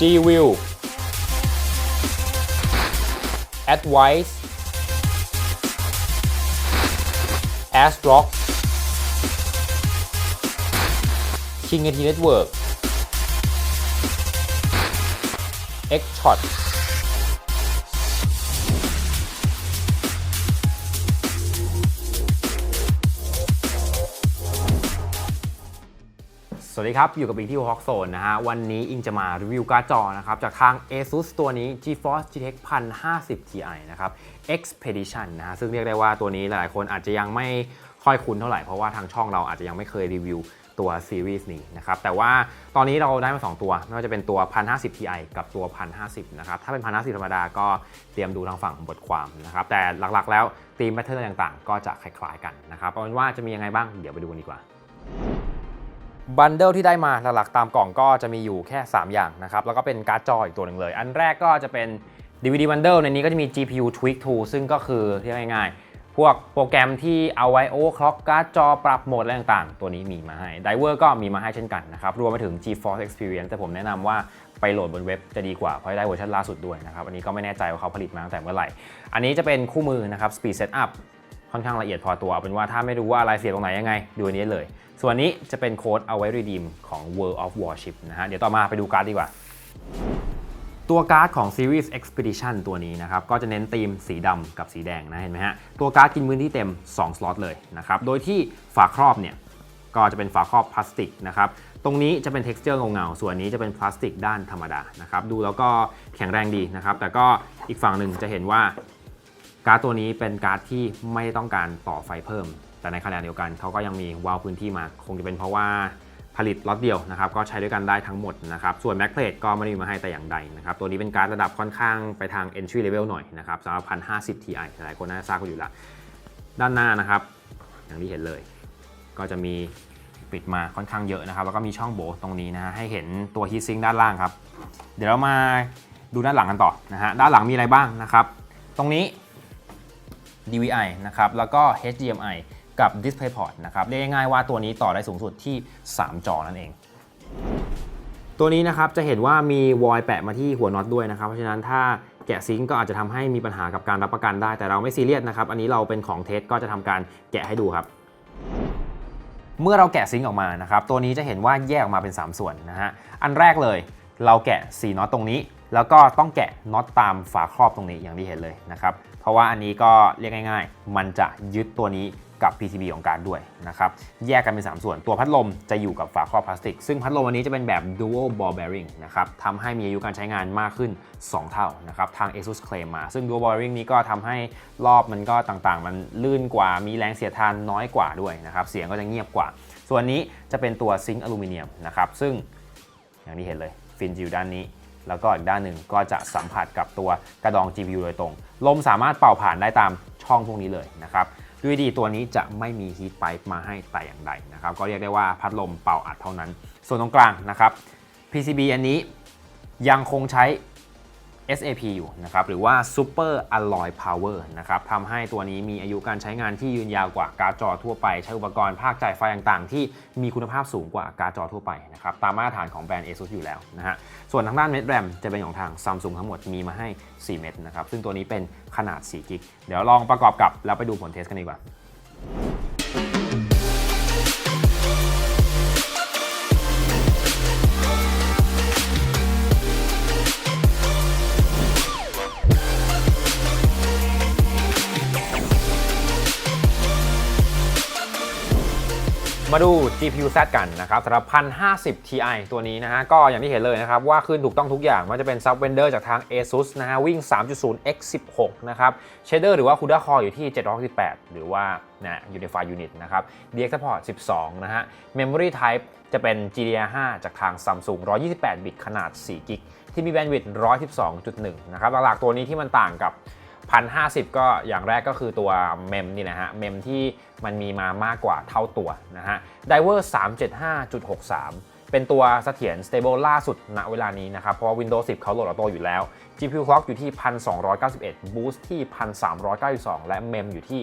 G-View Advice ASRock King AT Network X-Shot วัสดีครับ อยู่กับอิงที่ Hawk Zone นะฮะ วันนี้อิงจะมารีวิวการ์ดจอนะครับ จากทาง ASUS ตัวนี้ GeForce GTX 1050 Ti นะครับ Expedition นะฮะ ซึ่งเรียกได้ว่าตัวนี้หลายๆคนอาจจะยังไม่ค่อยคุ้นเท่าไหร่ เพราะว่าทางช่องเราอาจจะยังไม่เคยรีวิวตัวซีรีส์นี้นะครับ แต่ว่าตอนนี้เราได้มา 2 ตัว ไม่ว่าจะเป็นตัว 1050 Ti กับตัว 1050 นะครับ ถ้าเป็น 1050 ธรรมดาก็เตรียมดูทางฝั่งของบทความนะครับ แต่หลักๆ แล้วธีมแพทเทิร์นต่างๆ ก็จะคล้ายๆกันนะครับเอาเป็นว่าจะมียังไงบ้างเดี๋ยวไปดูกันดีกว่า บันเดิลที่ได้มาหลักๆตามกล่องก็จะมีอยู่แค่ 3 อย่างนะครับ แล้วก็เป็นการ์ดจออีกตัวหนึ่งเลย อันแรกก็จะเป็น DVD bundle ในนี้ก็จะมี GPU Tweak Tool ซึ่งก็คือเรียกง่ายๆ พวกโปรแกรมที่เอาไว้ overclock การ์ดจอปรับโหมดอะไรต่างๆ ตัวนี้มีมาให้ Diver ก็มีมาให้เช่นกันนะครับ รวมไปถึง GeForce Experience แต่ผมแนะนำว่าไปโหลดบนเว็บจะดีกว่า เพราะได้เวอร์ชันล่าสุดด้วยนะครับ อันนี้ก็ไม่แน่ใจว่าเขาผลิตมาตั้งแต่เมื่อไหร่ อันนี้จะเป็นคู่มือนะครับ Speed Setup ค่อนข้างละเอียดพอตัวเอาเป็นว่าถ้าไม่รู้ว่าอะไรเสียตรงไหนยังไง ดูอันนี้เลย ส่วนนี้จะเป็นโค้ดเอาไว้รีดีมของ World of Warship นะฮะเดี๋ยวต่อมาไปดูการ์ดดีกว่า ตัวการ์ดของ Series Expedition ตัวนี้นะครับก็จะเน้นธีมสีดำกับสีแดงนะเห็นไหมฮะตัวการ์ดกินพื้นที่เต็ม 2 สล็อตเลยนะครับโดยที่ฝาครอบเนี่ยก็จะเป็นฝาครอบพลาสติกนะครับ ตรงนี้จะเป็น texture เงาๆ ส่วนนี้จะเป็นพลาสติกด้านธรรมดานะครับ ดูแล้วก็แข็งแรงดีนะครับ แต่ก็อีกฝั่งหนึ่งจะเห็นว่า การ์ดตัวนี้เป็นการ์ดที่ไม่ต้องการต่อไฟเพิ่ม แต่ในขณะเดียวกันเขาก็ยังมีวาล์วพื้นที่มา คงจะเป็นเพราะว่าผลิตล็อตเดียวนะครับ ก็ใช้ด้วยกันได้ทั้งหมดนะครับ ส่วน Mac Plate ก็ไม่ได้มีมาให้แต่อย่างใดนะครับ ตัวนี้เป็นการ์ดระดับค่อนข้างไปทาง entry level หน่อยนะครับสำหรับ1050 Ti หลายคนน่าจะทราบกันอยู่ล้วด้านหน้านะครับ อย่างที่เห็นเลย ก็จะมีปิดมาค่อนข้างเยอะนะครับ แล้วก็มีช่องโบตรงนี้นะฮะให้เห็นตัว heat sink ด้านล่างครับ เดี๋ยวเรามาดูด้านหลังกันต่อนะฮะด้านหลังมีอะไรบ้างนะครับ ตรงนี้ DVI นะครับแล้วก็ HDMI กับ DisplayPort นะครับเรียกง่ายๆว่าตัวนี้ต่อได้สูงสุดที่ 3 จอนั่นเอง ตัวนี้นะครับจะเห็นว่ามีวอยแปะมาที่หัวน็อตด้วยนะครับ เพราะฉะนั้นถ้าแกะซิงก์ก็อาจจะทำให้มีปัญหากับการรับประกันได้ แต่เราไม่ซีเรียสนะครับ อันนี้เราเป็นของเทสก็จะทำการแกะให้ดูครับ เมื่อเราแกะซิงก์ออกมานะครับ ตัวนี้จะเห็นว่าแยกออกมาเป็น 3 ส่วนนะฮะ อันแรกเลยเราแกะ4น็อตตรงนี้ แล้วก็ต้องแกะน็อตตามฝาครอบตรงนี้อย่างที่เห็นเลยนะครับ เพราะว่าอันนี้ก็เรียกง่าย ๆ มันจะยึดตัวนี้กับ PCB ของการดด้วยนะครับแยกกันเป็น 3 ส่วนตัวพัดลมจะอยู่กับฝาครอบพลาสติก ซึ่งพัดลมอันนี้จะเป็นแบบ dual ball bearing นะครับทำให้มีอายุการใช้งานมากขึ้น 2 เท่านะครับทาง ASUS เคลมมา ซึ่ง dual ball bearing นี้ก็ทำให้รอบมันก็ต่างๆ มันลื่นกว่ามีแรงเสียดทานน้อยกว่าด้วยนะครับเสียงก็จะเงียบกว่า ส่วนนี้จะเป็นตัวซิงค์อลูมิเนียมนะครับซึ่งอย่างที่เห็นเลยฟินจะอยู่ด้านนี้ แล้วก็อีกด้านหนึ่งก็จะสัมผัสกับตัวกระดอง GPU โดยตรง ลมสามารถเป่าผ่านได้ตามช่องพวกนี้เลยนะครับด้วยดีตัวนี้จะไม่มีฮีทไ i ป์มาให้แต่อย่างใดนะครับก็เรียกได้ว่าพัดลมเป่าอัดเท่านั้น ส่วนตรงกลางนะครับ PCB อันนี้ยังคงใช้ SAP อยู่นะครับหรือว่า Super Alloy Power นะครับทำให้ตัวนี้มีอายุการใช้งานที่ยืนยาวกว่าการ์ดจอทั่วไป ใช้อุปกรณ์ภาคจ่ายไฟต่างๆ ที่มีคุณภาพสูงกว่าการ์ดจอทั่วไปนะครับตามมาตรฐานของแบรนด์ ASUS อยู่แล้วนะฮะส่วนทางด้านเม็ดแรมจะเป็นของทาง Samsung ทั้งหมดมีมาให้ 4 เม็ดนะครับซึ่งตัวนี้เป็นขนาด4กิกเดี๋ยวลองประกอบกับแล้วไปดูผลเทสกันดีกว่า มาดู GPU Z กันนะครับสำหรับ 1050 Ti ตัวนี้นะฮะก็อย่างที่เห็นเลยนะครับ ว่าขึ้นถูกต้องทุกอย่างมันจะเป็น Sub Vendor จากทาง ASUS นะฮะวิ่ง 3.0 x 16 นะครับ Shader หรือว่า CUDA Core อยู่ที่768หรือว่านะ Unify Unit นะครับ DX Support 12 นะฮะ Memory Type จะเป็น GDDR5 จากทาง Samsung 128 บิตขนาด4กิกที่มี Bandwidth 112.1 นะครับหลักๆตัวนี้ที่มันต่างกับ 1050 ก็อย่างแรกก็คือตัวเมมนี่นะฮะ เมมที่มันมีมามากกว่าเท่าตัวนะฮะ Diver 375.63 เป็นตัวเสถียร stable ล่าสุดณเวลานี้นะครับ เพราะว่า Windows 10 เขาโหลดออโต้อยู่แล้ว GPU clock อยู่ที่ 1291 Boost ที่ 1392 และเมมอยู่ที่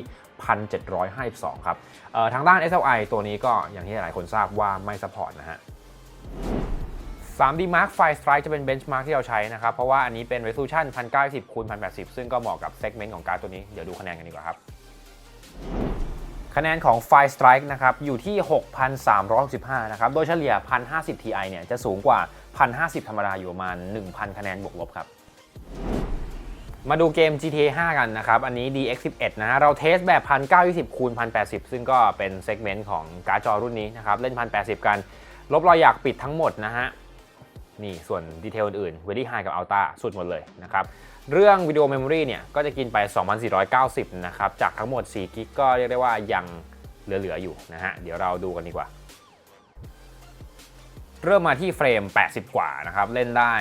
1752 ครับเอ่อทางด้าน SLI ตัวนี้ก็อย่างที่หลายคนทราบว่าไม่ support นะฮะ 3D Mark f i Strike จะเป็น benchmark ที่เราใช้นะครับ เพราะว่าอันนี้เป็น resolution 1090คูณ1080 ซึ่งก็เหมาะกับ segment ของการ์ดตัวนี้ เดี๋ยวดูคะแนนกันดีกว่าครับคะแนนของ f i Strike นะครับอยู่ที่ 6,365 นะครับ โดยเฉลี่ย 1,050 Ti เนี่ยจะสูงกว่า 1,050 ธรรมดาอยู่ประมาณ 1,000 คะแนนบวกลบครับ มาดูเกม GTA 5 กันนะครับ อันนี้ DX11 นะฮะเราเทสแบบ 1920คูณ1080 ซึ่งก็เป็นเซกเมนต์ของการ์ดจอรุ่นนี้นะครับ เล่น 1080 กัน ลบรอยอยากปิดทั้งหมดนะฮะ นี่ส่วนดีเทลอื่นๆ Very High กับ Ultra สุดหมดเลยนะครับ เรื่องวิดีโอเมมโมรีเนี่ยก็จะกินไป 2490 นะครับ จากทั้งหมด4กิกก็เรียกได้ว่ายังเหลือ ๆ อยู่นะฮะ เดี๋ยวเราดูกันดีกว่า เริ่มมาที่เฟรม 80 กว่านะครับ เล่นได้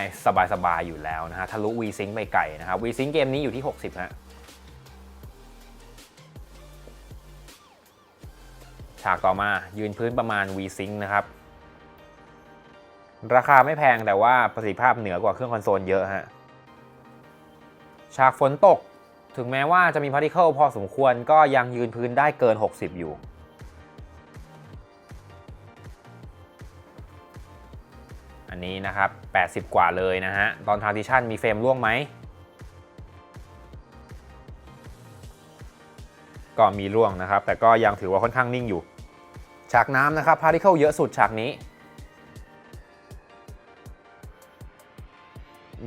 สบาย ๆ อยู่แล้วนะฮะ ทะลุ V-Sync ไปไกลนะครับ V-Sync เกมนี้อยู่ที่ 60ฮะฉากต่อมายืนพื้นประมาณ V-Sync นะครับ ราคาไม่แพงแต่ว่าประสิทธิภาพเหนือกว่าเครื่องคอนโซลเยอะฮะ ฉากฝนตกถึงแม้ว่าจะมีพาร์ติเคิลพอสมควรก็ยังยืนพื้นได้เกิน 60 อยู่ อันนี้นะครับ 80 กว่าเลยนะฮะ ตอนทาร์ติชันมีเฟรมร่วงไหม ก็มีร่วงนะครับ แต่ก็ยังถือว่าค่อนข้างนิ่งอยู่ ฉากน้ำนะครับพาร์ติเคิลเยอะสุดฉากนี้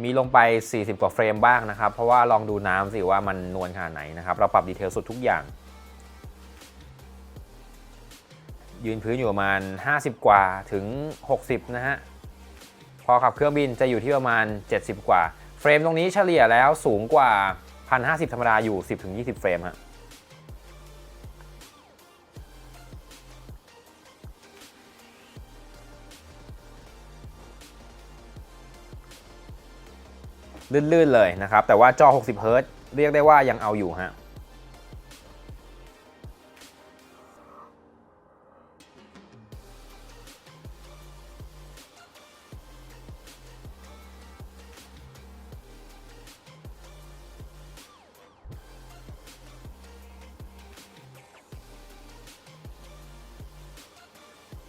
มีลงไป 40 กว่าเฟรมบ้างนะครับ เพราะว่าลองดูน้ำสิว่ามันนวลขนาดไหนนะครับ เราปรับดีเทลสุดทุกอย่าง ยืนพื้นอยู่ประมาณ 50 กว่าถึง 60 นะฮะ พอขับเครื่องบินจะอยู่ที่ประมาณ 70 กว่า เฟรมตรงนี้เฉลี่ยแล้วสูงกว่า 1,050 ธรรมดาอยู่ 10-20 เฟรมฮะ ลื่นๆเลยนะครับ แต่ว่าจอ 60เฮิรตเรียกได้ว่ายังเอาอยู่ฮะ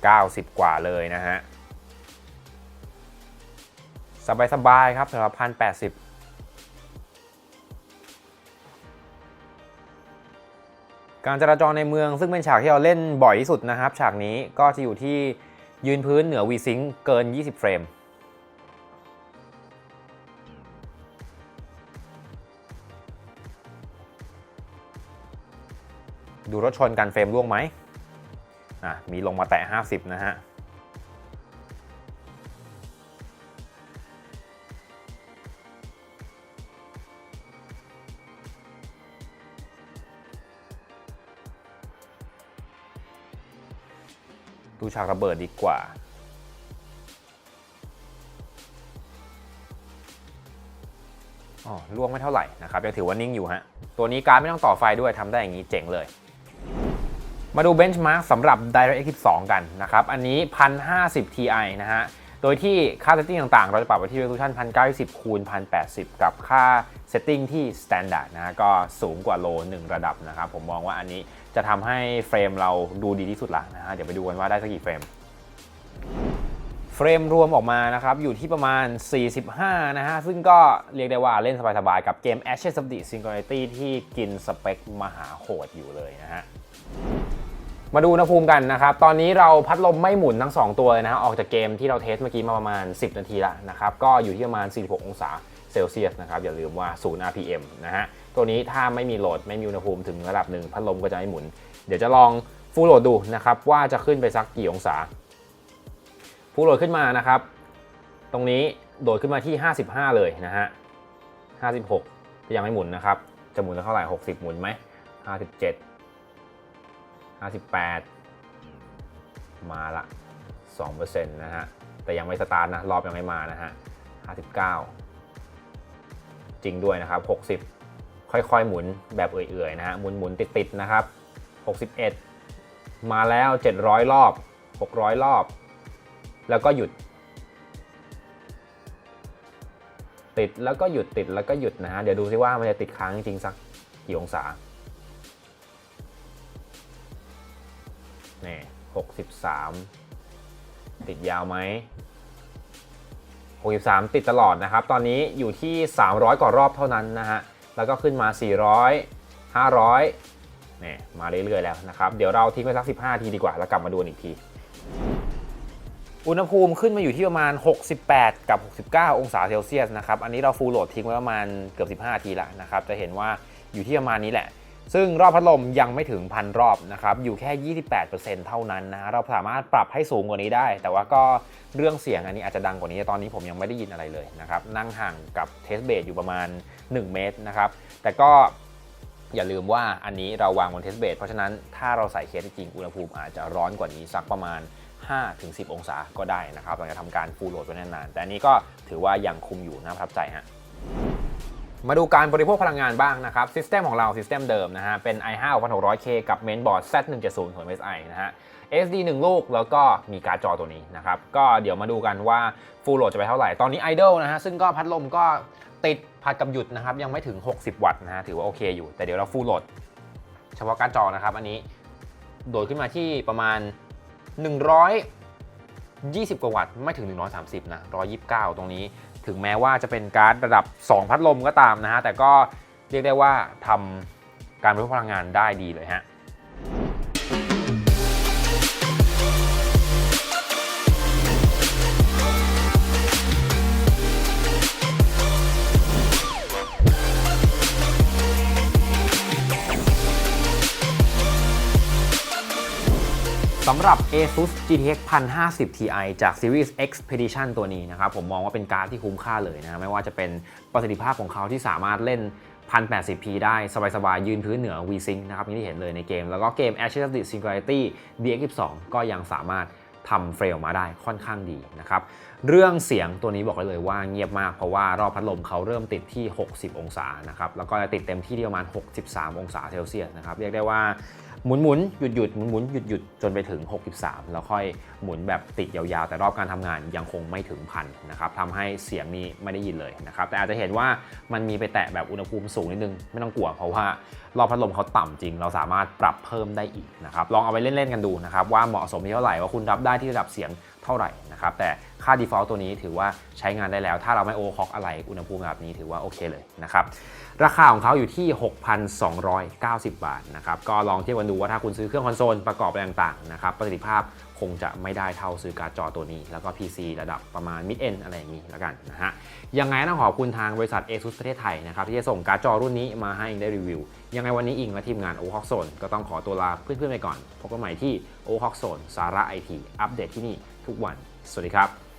90 กว่าเลยนะฮะ สบายๆครับสำหรับพันแปดสิบการจราจรในเมืองซึ่งเป็นฉากที่เราเล่นบ่อยที่สุดนะครับ ฉากนี้ก็จะอยู่ที่ยืนพื้นเหนือ V-Sync เกิน 20 เฟรม ดูรถชนกันเฟรมร่วงไหมอะมีลงมาแตะ 50 นะฮะากระเบิดดีกว่า อ๋อล่วงไม่เท่าไหร่นะครับยังถือว่านิ่งอยู่ฮะ ตัวนี้การไม่ต้องต่อไฟด้วยทำได้อย่างนี้เจ๋งเลยมาดูเบนช์มาร์กสำหรับ DirectX 12 กันนะครับ อันนี้ 1050 Ti นะฮะ โดยที่ค่าเซตติ้งต่างๆ เราจะปรับไว้ที่ resolution 1090คูณ1080 กับค่าเซตติ้งที่ standard นะฮะก็สูงกว่าโล1ระดับนะครับ ผมมองว่าอันนี้จะทำให้เฟรมเราดูดีที่สุดละนะฮะเดี๋ยวไปดูกันว่าได้สักกี่เฟรมเฟรมรวมออกมานะครับ อยู่ที่ประมาณ 45 นะฮะ ซึ่งก็เรียกได้ว่าเล่นสบายๆ กับเกม Ashes of the Singularity ที่กินสเปคมหาโหดอยู่เลยนะฮะ มาดูอุณหภูมิกันนะครับ ตอนนี้เราพัดลมไม่หมุนทั้ง 2 ตัวเลยนะฮะออกจากเกมที่เราเทสเมื่อกี้มาประมาณ 10 นาทีละนะครับ ก็อยู่ที่ประมาณ 46 องศาเซลเซียสนะครับ อย่าลืมว่า 0 RPM นะฮะ ตัวนี้ถ้าไม่มีโหลดไม่มีอุณหภูมิถึงระดับหนึ่งพัดลมก็จะไม่หมุน เดี๋ยวจะลองฟูลโหลดดูนะครับว่าจะขึ้นไปสักกี่องศา ฟูลโหลดขึ้นมานะครับ ตรงนี้โดดขึ้นมาที่ 55 เลยนะฮะ 56ก็ยังไม่หมุนนะครับ จะหมุนเท่าไหร่ 60 หมุนไหม57 58 มาละ2%นะฮะ แต่ยังไม่สตาร์ทนะ รอบยังไม่มานะฮะ 59 จริงด้วยนะครับ 60 ค่อยๆ หมุนแบบเอื่อยๆ นะฮะ หมุนๆ ติดๆ นะครับ 61 มาแล้ว 700 รอบ 600 รอบ แล้วก็หยุด ติดแล้วก็หยุดติดแล้วก็หยุดนะฮะ เดี๋ยวดูซิว่ามันจะติดค้างจริงสักกี่องศา นี่63ติดยาวไหม63 ติดตลอดนะครับ ตอนนี้อยู่ที่ 300 กว่ารอบเท่านั้นนะฮะ แล้วก็ขึ้นมา 400 500เนี่ยมาเรื่อยๆแล้วนะครับ เดี๋ยวเราทิ้งไว้สัก 15 ทีดีกว่า แล้วกลับมาดูอีกที อุณหภูมิขึ้นมาอยู่ที่ประมาณ 68 กับ 69 องศาเซลเซียสนะครับ อันนี้เราฟูลโหลดทิ้งไว้ประมาณเกือบ 15 ทีแล้วนะครับ จะเห็นว่าอยู่ที่ประมาณนี้แหละ ซึ่งรอบพัดลมยังไม่ถึงพันรอบนะครับ อยู่แค่ 28%เท่านั้นนะเราสามารถปรับให้สูงกว่านี้ได้ แต่ว่าก็เรื่องเสียงอันนี้อาจจะดังกว่านี้ ตอนนี้ผมยังไม่ได้ยินอะไรเลยนะครับ นั่งห่างกับเทสเบสอยู่ประมาณ 1 เมตรนะครับ แต่ก็อย่าลืมว่าอันนี้เราวางบนเทสเบสเพราะฉะนั้นถ้าเราใส่เคสจริงอุณหภูมิอาจจะร้อนกว่านี้สักประมาณ 5-10 องศาก็ได้นะครับหลังจากทำการฟูลโหลดไว้นานๆแต่อันนี้ก็ถือว่ายังคุมอยู่น่าประทับใจฮะ มาดูการบริโภคพลังงานบ้างนะครับซิสเต็มของเราซิสเต็มเดิมนะฮะ เป็น i5 1600K กับ Mainboard Z170 ของ MSI นะฮะ SD 1 ลูกแล้วก็มีการ์ดจอตัวนี้นะครับ ก็เดี๋ยวมาดูกันว่าฟูลโหลดจะไปเท่าไหร่ ตอนนี้ Idle นะฮะ ซึ่งก็พัดลมก็ติดผัดกับหยุดนะครับ ยังไม่ถึง 60 วัตต์นะฮะ ถือว่าโอเคอยู่ แต่เดี๋ยวเราฟูลโหลด เฉพาะการ์ดจอนะครับ อันนี้โดดขึ้นมาที่ประมาณ120 กว่าวัตต์ไม่ถึง 130 นะ 129 ตรงนี้ ถึงแม้ว่าจะเป็นการ์ดระดับ 2 พัดลมก็ตามนะฮะ แต่ก็เรียกได้ว่าทำการบริโภคพลังงานได้ดีเลยฮะ สำหรับ ASUS GTX 1050 Ti จาก Series Expedition ตัวนี้นะครับผมมองว่าเป็นการ์ดที่คุ้มค่าเลยนะไม่ว่าจะเป็นประสิทธิภาพของเขาที่สามารถเล่น 1080p ได้สบายๆ ยืนพื้นเหนือ VSync นะครับอย่างที่เห็นเลยในเกม แล้วก็เกม Ashes Singularity DX12 ก็ยังสามารถทำเฟรมมาได้ค่อนข้างดีนะครับ เรื่องเสียงตัวนี้บอกได้เลยว่าเงียบมากเพราะว่ารอบพัดลมเขาเริ่มติดที่ 60 องศานะครับแล้วก็จะติดเต็มที่ที่ประมาณ 63 องศาเซลเซียสนะครับเรียกได้ว่าหมุนหมุนหยุดหยุดหมุนหมุนหยุดหยุดจนไปถึง 63 แล้วค่อยหมุนแบบติดยาวๆ แต่รอบการทำงานยังคงไม่ถึงพันนะครับทำให้เสียงนี้ไม่ได้ยินเลยนะครับแต่อาจจะเห็นว่ามันมีไปแตะแบบอุณหภูมิสูงนิดนึง ไม่ต้องกลัวเพราะว่ารอบพัดลมเขาต่ำจริง เราสามารถปรับเพิ่มได้อีกนะครับลองเอาไปเล่นๆกันดูนะครับว่าเหมาะสมที่เท่าไหร่ว่าคุณรับได้ที่ระดับเสียง เท่าไหร่นะครับแต่ค่า default ตัวนี้ถือว่าใช้งานได้แล้ว ถ้าเราไม่โอคอกอะไรอุณหภูมิแบบนี้ถือว่าโอเคเลยนะครับราคาของเขาอยู่ที่ 6,290 บาทนะครับก็ลองเทียบกันดูว่าถ้าคุณซื้อเครื่องคอนโซลประกอบอะไรต่างๆนะครับประสิทธิภาพ คงจะไม่ได้เท่าซื้อการ์ดจอตัวนี้ แล้วก็ PC ระดับประมาณ mid end อะไรอย่างนี้แล้วกันนะฮะยังไงต้องขอบคุณทางบริษัท ASUS ประเทศไทยนะครับที่จะส่งการ์ดจอรุ่นนี้มาให้อิงได้รีวิว ยังไงวันนี้อิงและทีมงาน o h o k Zone ก็ต้องขอตัวลาเพื่อนๆไปก่อนพบกันใหม่ที่ o h o k Zone สาระไอทีอัปเดตที่นี่ทุกวัน สวัสดีครับ